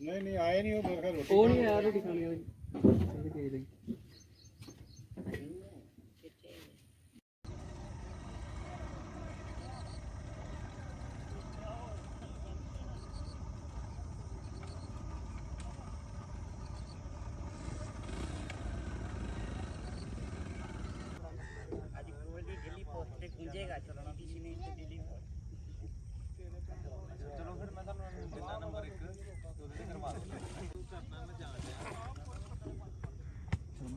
ਨਹੀਂ ਨਹੀਂ ਆਏ ਨਹੀਂ ਉਹ ਮੇਰੇ ਘਰ ਰੋਟੀ ਉਹ ਨਹੀਂ ਆਇਆ ਰੋਟੀ ਖਾਣੀ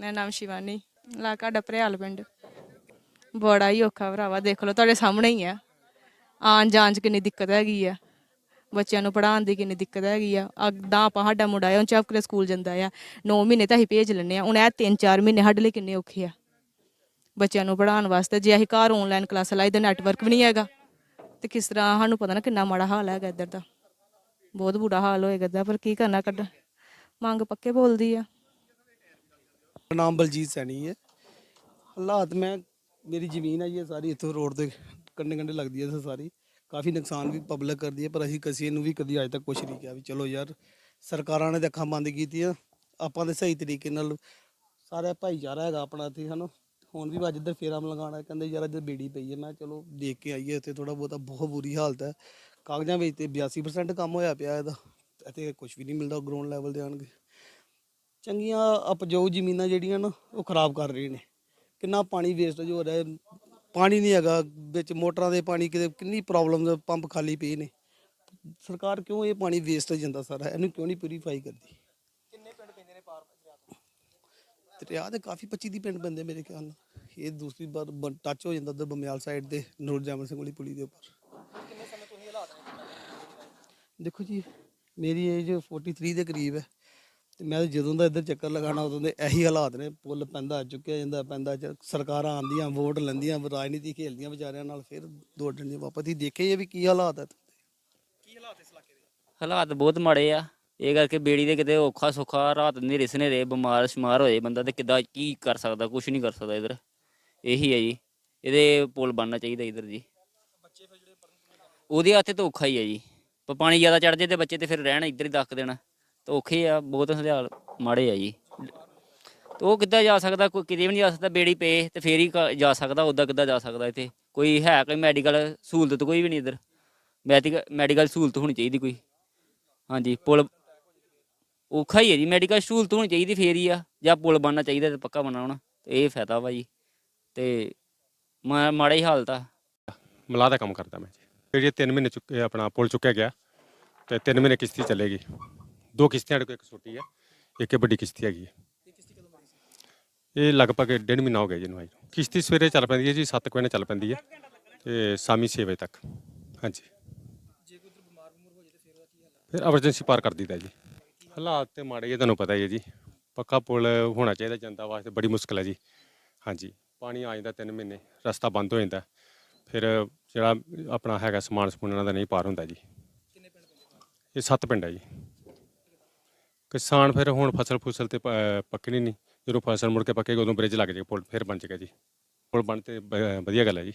ਮੇਰਾ ਨਾਮ ਸ਼ਿਵਾਨੀ ਇਲਾਕਾ ਡਪਰਿਆਲ ਪਿੰਡ। ਬੜਾ ਹੀ ਔਖਾ ਭਰਾਵਾ, ਦੇਖ ਲਓ ਤੁਹਾਡੇ ਸਾਹਮਣੇ ਹੀ ਆ। ਆਉਣ ਜਾਣ 'ਚ ਕਿੰਨੀ ਦਿੱਕਤ ਹੈਗੀ ਆ। ਬੱਚਿਆਂ ਨੂੰ ਪੜ੍ਹਾਉਣ ਦੀ ਕਿੰਨੀ ਦਿੱਕਤ ਹੈਗੀ ਆ। ਅੱਗਦਾ ਆਪਾਂ ਸਾਡਾ ਮੁੰਡਾ ਆ ਉਹ ਚੱਪਕਰੇ ਸਕੂਲ ਜਾਂਦਾ ਆ। 9 ਮਹੀਨੇ ਤਾਂ ਅਸੀਂ ਭੇਜ ਲੈਂਦੇ ਆ। ਹੁਣ ਇਹ 3-4 ਮਹੀਨੇ ਸਾਡੇ ਲਈ ਕਿੰਨੇ ਔਖੇ ਆ। ਬੱਚਿਆਂ ਨੂੰ ਪੜ੍ਹਾਉਣ ਵਾਸਤੇ ਜੇ ਅਸੀਂ ਘਰ ਆਨਲਾਈਨ ਕਲਾਸਾਂ ਲਾਈ ਤਾਂ ਨੈਟਵਰਕ ਵੀ ਨਹੀਂ ਹੈਗਾ। ਤੇ ਕਿਸ ਤਰ੍ਹਾਂ ਸਾਨੂੰ ਪਤਾ ਨਾ ਕਿੰਨਾ ਮਾੜਾ ਹਾਲ ਹੈਗਾ ਇੱਧਰ ਦਾ। ਬਹੁਤ ਬੁਰਾ ਹਾਲ ਹੋਏਗਾ ਇੱਧਰ ਪਰ ਕੀ ਕਰਨਾ ਕੱਢ। ਮੰਗ ਪੱਕੇ ਬੋਲਦੀ ਆ। ਨਾਮ ਬਲਜੀਤ ਸੈਣੀ ਹੈ। ਹਾਲਾਤ ਮੈਂ, ਮੇਰੀ ਜ਼ਮੀਨ ਹੈ ਇਹ ਸਾਰੀ ਇੱਥੋਂ ਰੋਡ ਦੇ ਕੰਢੇ ਕੰਢੇ ਲੱਗਦੀ ਹੈ ਇਹ ਸਾਰੀ। ਕਾਫੀ ਨੁਕਸਾਨ ਵੀ ਪਬਲਿਕ ਕਰਦੀ ਹੈ, ਪਰ ਅਸੀਂ ਕਿਸੇ ਨੂੰ ਵੀ ਕਦੀ ਅਜੇ ਤੱਕ ਕੁਝ ਨਹੀਂ ਕਿਹਾ ਵੀ ਚਲੋ ਯਾਰ, ਸਰਕਾਰਾਂ ਨੇ ਤਾਂ ਅੱਖਾਂ ਬੰਦ ਕੀਤੀਆਂ। ਆਪਾਂ ਦੇ ਸਹੀ ਤਰੀਕੇ ਨਾਲ ਸਾਰਾ ਭਾਈਚਾਰਾ ਹੈਗਾ ਆਪਣਾ ਇੱਥੇ, ਹਨ। ਹੁਣ ਵੀ ਅੱਜ ਇੱਧਰ ਫੇਰਾ ਲਗਾਉਣਾ ਕਹਿੰਦੇ ਯਾਰ ਅੱਜ ਬੇੜੀ ਪਈ ਹੈ। ਮੈਂ ਚਲੋ ਦੇਖ ਕੇ ਆਈਏ, ਇੱਥੇ ਥੋੜਾ ਬਹੁਤਾ ਬਹੁਤ ਬੁਰੀ ਹਾਲਤ ਹੈ। ਕਾਗਜ਼ਾਂ ਵਿੱਚ ਤੇ 82% ਕੰਮ ਹੋਇਆ ਪਿਆ ਇਹਦਾ, ਇੱਥੇ ਕੁਝ ਵੀ ਨਹੀਂ ਮਿਲਦਾ ਗਰਾਊਂਡ ਲੈਵਲ ਤੇ ਆਣਗੇ ਚੰਗੀਆਂ ਉਪਜਾਊ ਜ਼ਮੀਨਾਂ ਜਿਹੜੀਆਂ ਨਾ ਉਹ ਖਰਾਬ ਕਰ ਰਹੇ ਨੇ। ਕਿੰਨਾ ਪਾਣੀ ਵੇਸਟੇਜ ਹੋ ਰਿਹਾ ਹੈ ਪਾਣੀ ਨਹੀਂ ਹੈਗਾ ਵਿੱਚ ਮੋਟਰਾਂ ਦੇ ਪਾਣੀ ਕਿਤੇ ਕਿੰਨੀ ਪ੍ਰੋਬਲਮ ਪੰਪ ਖਾਲੀ ਪਏ ਨੇ। ਸਰਕਾਰ ਕਿਉਂ ਇਹ ਪਾਣੀ ਵੇਸਟ ਜਾਂਦਾ ਸਾਰਾ? ਇਹਨੂੰ ਕਿਉਂ ਨਹੀਂ ਪਿਊਰੀਫਾਈ ਕਰਦੀ? ਕਿੰਨੇ ਪਿੰਡ ਪੈਂਦੇ ਨੇ ਪਾਰ ਦਰਿਆ ਦੇ ਕਾਫੀ 25 ਦੀ ਪਿੰਡ ਪੈਂਦੇ ਮੇਰੇ ਖਿਆਲ ਨਾਲ। ਇਹ ਦੂਸਰੀ ਵਾਰ ਟੱਚ ਹੋ ਜਾਂਦਾ ਉਧਰ ਬਮਿਆਲ ਸਾਈਡ ਦੇ ਨੂਰ ਜਾਮਨ ਸਿੰਘ ਵਾਲੀ ਪੁਲੀ ਦੇ ਉੱਪਰ। ਦੇਖੋ ਜੀ ਮੇਰੀ ਏਜ 43 ਦੇ ਕਰੀਬ ਹੈ। ਤੇ ਮੈਂ ਤਾਂ ਜਦੋਂ ਦਾ ਇੱਧਰ ਚੱਕਰ ਲਗਾਣਾ ਉਦੋਂ ਦੇ ਇਹੀ ਹਾਲਾਤ ਨੇ। ਪੁੱਲ ਪੈਂਦਾ ਚੁੱਕਿਆ ਜਾਂਦਾ ਪੈਂਦਾ ਚ- ਸਰਕਾਰਾਂ ਆਂਦੀਆਂ ਵੋਟ ਲੈਂਦੀਆਂ ਰਾਜਨੀਤੀ ਖੇਲਦੀਆਂ ਵਿਚਾਰਿਆਂ ਨਾਲ ਫਿਰ ਦੌੜ ਜਾਂਦੀਆਂ ਵਾਪਸ। ਹੀ ਦੇਖੇ ਇਹ ਵੀ ਕੀ ਹਾਲਾਤ ਹੈ ਹਾਲਾਤ ਬਹੁਤ ਮਾੜੇ ਆ। ਇਹ ਕਰਕੇ ਬੇੜੀ ਦੇ ਕਿਤੇ ਔਖਾ ਸੁੱਖਾ ਰਾਤ ਹਨੇਰੇ ਸਨੇਰੇ ਬਿਮਾਰ ਸ਼ਮਾਰ ਹੋਏ ਬੰਦਾ ਤੇ ਕਿੱਦਾਂ ਕੀ ਕਰ ਸਕਦਾ ਕੁਝ ਨਹੀਂ ਕਰ ਸਕਦਾ ਇਧਰ। ਇਹੀ ਹੈ ਜੀ। ਇਹਦੇ ਪੁਲ ਬਣਨਾ ਚਾਹੀਦਾ ਇਧਰ ਜੀ। ਉਹਦੇ ਹੱਥੇ ਤਾਂ ਔਖਾ ਹੀ ਹੈ ਜੀ। ਪਰ ਪਾਣੀ ਜ਼ਿਆਦਾ ਚੜ ਜੇ ਤੇ ਬੱਚੇ ਤੇ ਫਿਰ ਰਹਿਣ ਇੱਧਰ ਹੀ ਦੱਕ ਦੇਣਾ। ਔਖੇ ਆ, ਬਹੁਤ ਹਲਿਆਲ ਮਾੜੇ ਆ ਜੀ। ਤੇ ਉਹ ਕਿੱਦਾਂ ਜਾ ਸਕਦਾ, ਕੋਈ ਕਿਤੇ ਵੀ ਨਹੀਂ ਜਾ ਸਕਦਾ, ਬੇੜੀ ਪਏ ਤੇ ਫੇਰ ਹੀ ਕ- ਜਾ ਸਕਦਾ ਉੱਦਾਂ ਕਿੱਦਾਂ ਜਾ ਸਕਦਾ ਇੱਥੇ? ਕੋਈ ਹੈ ਕੋਈ ਮੈਡੀਕਲ ਸਹੂਲਤ ਕੋਈ ਵੀ ਨਹੀਂ ਇੱਧਰ? ਮੈਡੀਕਲ ਮੈਡੀਕਲ ਸਹੂਲਤ ਹੋਣੀ ਚਾਹੀਦੀ ਕੋਈ। ਹਾਂਜੀ, ਪੁਲ ਔਖਾ ਹੀ ਹੈ ਜੀ ਮੈਡੀਕਲ ਸਹੂਲਤ ਹੋਣੀ ਚਾਹੀਦੀ ਫੇਰ ਹੀ ਆ, ਜਾਂ ਪੁਲ ਬਣਨਾ ਚਾਹੀਦਾ ਤੇ ਪੱਕਾ ਬਣਾਉਣਾ ਤੇ ਇਹ ਫਾਇਦਾ ਵਾ ਜੀ। ਤੇ ਮਾ- ਮਾੜਾ ਹੀ ਹਾਲਤ ਆ ਮਲਾਹ ਦਾ ਕੰਮ ਕਰਦਾ ਮੈਂ ਜੀ। ਫਿਰ ਇਹ 3 ਮਹੀਨੇ ਚੁੱਕੇ, ਆਪਣਾ ਪੁੱਲ ਚੁੱਕਿਆ ਗਿਆ, ਤੇ 3 ਮਹੀਨੇ ਕਿਸ਼ਤੀ ਚੱਲੇਗੀ। ਦੋ ਕਿਸ਼ਤੀਆਂ ਸਾਡੇ ਕੋਲ ਇੱਕ ਛੋਟੀ ਹੈ ਇੱਕ ਇਹ ਵੱਡੀ ਕਿਸ਼ਤੀ ਹੈਗੀ ਹੈ। ਇਹ ਲਗਭਗ ਡੇਢ ਮਹੀਨਾ ਹੋ ਗਿਆ ਜੀ ਇਹਨੂੰ ਆਈ ਨੂੰ। ਕਿਸ਼ਤੀ ਸਵੇਰੇ ਚੱਲ ਪੈਂਦੀ ਹੈ ਜੀ 7 ਵਜੇ ਚੱਲ ਪੈਂਦੀ ਹੈ ਤੇ ਸ਼ਾਮੀ 6 ਵਜੇ ਤੱਕ। ਹਾਂਜੀ। ਫਿਰ ਐਮਰਜੈਂਸੀ ਪਾਰ ਕਰ ਦਿੱਤਾ ਜੀ। ਹਾਲਾਤ ਤੇ ਮਾੜੇ ਹੀ ਆ, ਤੁਹਾਨੂੰ ਪਤਾ ਹੀ ਹੈ ਜੀ। ਪੱਕਾ ਪੁਲ ਹੋਣਾ ਚਾਹੀਦਾ ਜਨਤਾ ਵਾਸਤੇ ਬੜੀ ਮੁਸ਼ਕਲ ਹੈ ਜੀ। ਹਾਂਜੀ। ਪਾਣੀ ਆ ਜਾਂਦਾ 3 ਮਹੀਨੇ ਰਸਤਾ ਬੰਦ ਹੋ ਜਾਂਦਾ। ਫਿਰ ਜਿਹੜਾ ਆਪਣਾ ਹੈਗਾ ਸਮਾਨ ਸਮੂਨ ਇਹਨਾਂ ਦਾ ਨਹੀਂ ਪਾਰ ਹੁੰਦਾ ਜੀ। ਇਹ ਸੱਤ ਪਿੰਡ ਹੈ ਜੀ। ਕਿਸਾਨ ਫਿਰ ਹੁਣ ਫਸਲ ਫੁਸਲ ਤੇ ਪ- ਪੱਕਣੀ ਨਹੀਂ। ਜਦੋਂ ਫਸਲ ਮੁੜ ਕੇ ਪੱਕੇਗੀ, ਉਦੋਂ ਬ੍ਰਿਜ ਲੱਗ ਜਾਏਗਾ, ਪੁਲ ਫਿਰ ਬਣ ਜਾਏਗਾ ਜੀ। ਪੁਲ ਬਣ ਤੇ ਬ- ਵਧੀਆ ਗੱਲ ਹੈ ਜੀ।